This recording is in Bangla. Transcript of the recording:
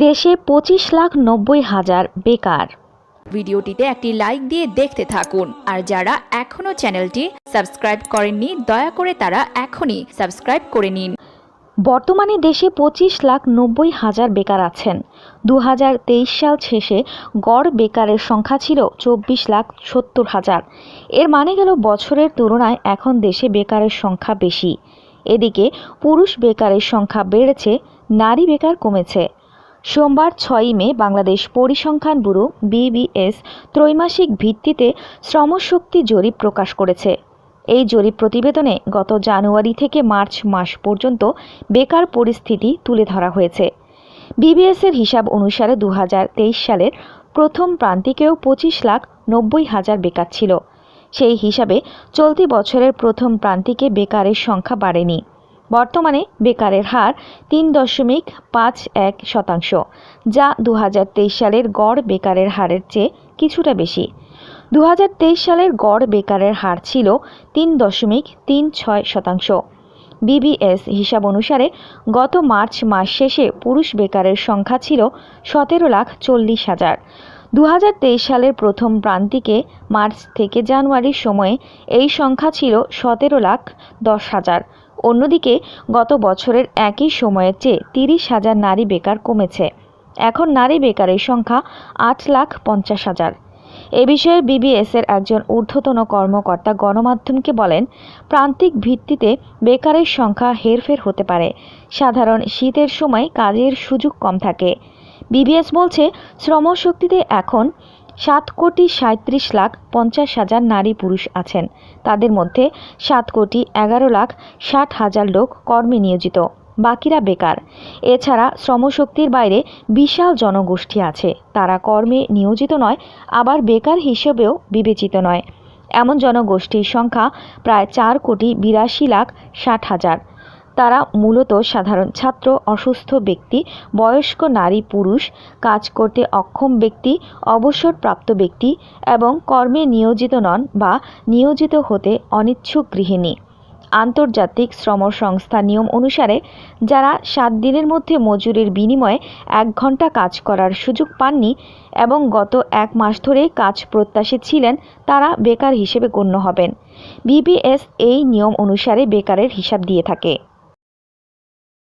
দেশে পঁচিশ লাখ নব্বই হাজার বেকার। ভিডিওটিতে একটি লাইক দিয়ে দেখতে থাকুন। আর যারা এখনও চ্যানেলটি সাবস্ক্রাইব করেননি দয়া করে তারা এখনই সাবস্ক্রাইব করে নিন। বর্তমানে দেশে পঁচিশ লাখ নব্বই হাজার বেকার আছেন। দু হাজার তেইশ সাল শেষে গড় বেকারের সংখ্যা ছিল চব্বিশ লাখ সত্তর হাজার। এর মানে গেল বছরের তুলনায় এখন দেশে বেকারের সংখ্যা বেশি। এদিকে পুরুষ বেকারের সংখ্যা বেড়েছে নারী বেকার কমেছে। সোমবার ছয়ই মে বাংলাদেশ পরিসংখ্যান ব্যুরো বিবিএস ত্রৈমাসিক ভিত্তিতে শ্রমশক্তি জরিপ প্রকাশ করেছে। এই জরিপ প্রতিবেদনে গত জানুয়ারি থেকে মার্চ মাস পর্যন্ত বেকার পরিস্থিতি তুলে ধরা হয়েছে। বিবিএসের হিসাব অনুসারে দু হাজার তেইশ সালের প্রথম প্রান্তিকেও পঁচিশ লাখ নব্বই হাজার বেকার ছিল। সেই হিসাবে চলতি বছরের প্রথম প্রান্তিকে বেকারের সংখ্যা বাড়েনি। বর্তমানে বেকারের হার তিন দশমিক পাঁচ এক শতাংশ, যা দু হাজার তেইশ সালের গড় বেকারের হারের চেয়ে কিছুটা বেশি। দু হাজার তেইশ সালের গড় বেকারের হার ছিল তিন দশমিক তিন ছয় শতাংশ। বিবিএস হিসাব অনুসারে গত মার্চ মাস শেষে পুরুষ বেকারের সংখ্যা ছিল সতেরো লাখ চল্লিশ হাজার। দু সালের প্রথম প্রান্তিকে মার্চ থেকে জানুয়ারির সময়ে এই সংখ্যা ছিল সতেরো লাখ দশ হাজার। অন্যদিকে, গত বছরের একই সময়ের চেয়ে তিরিশ হাজার নারী বেকার কমেছে। এখন নারী বেকারের সংখ্যা আট লাখ পঞ্চাশ হাজার। এ বিষয়ে বিবিএসের একজন ঊর্ধ্বতন কর্মকর্তা গণমাধ্যমকে বলেন, প্রান্তিক ভিত্তিতে বেকারের সংখ্যা হেরফের হতে পারে। সাধারণ শীতের সময় কাজের সুযোগ কম থাকে। বিবিএস বলছে, শ্রমশক্তিতে এখন সাত কোটি সাঁত্রিশ লাখ পঞ্চাশ হাজার নারী পুরুষ আছেন। তাদের মধ্যে সাত কোটি এগারো লাখ ষাট হাজার লোক কর্মে নিয়োজিত। বাকিরা বেকার। এছাড়া শ্রমশক্তির বাইরে বিশাল জনগোষ্ঠী আছে। তারা কর্মে নিয়োজিত নয়, আবার বেকার হিসেবেও বিবেচিত নয়। এমন জনগোষ্ঠীর সংখ্যা প্রায় চার কোটি বিরাশি লাখ ষাট হাজার। তারা মূলত সাধারণ ছাত্র, অসুস্থ ব্যক্তি, বয়স্ক নারী, পুরুষ, কাজ করতে অক্ষম ব্যক্তি, অবসরপ্রাপ্ত ব্যক্তি এবং কর্মে নিয়োজিত নন বা নিয়োজিত হতে অনিচ্ছুক গৃহিণী। আন্তর্জাতিক শ্রম সংস্থা নিয়ম অনুসারে যারা সাত দিনের মধ্যে মজুরির বিনিময়ে এক ঘণ্টা কাজ করার সুযোগ পাননি এবং গত এক মাস ধরে কাজ প্রত্যাশী ছিলেন, তারা বেকার হিসেবে গণ্য হবেন। বিবিএস এই নিয়ম অনুসারে বেকারের হিসাব দিয়ে থাকে।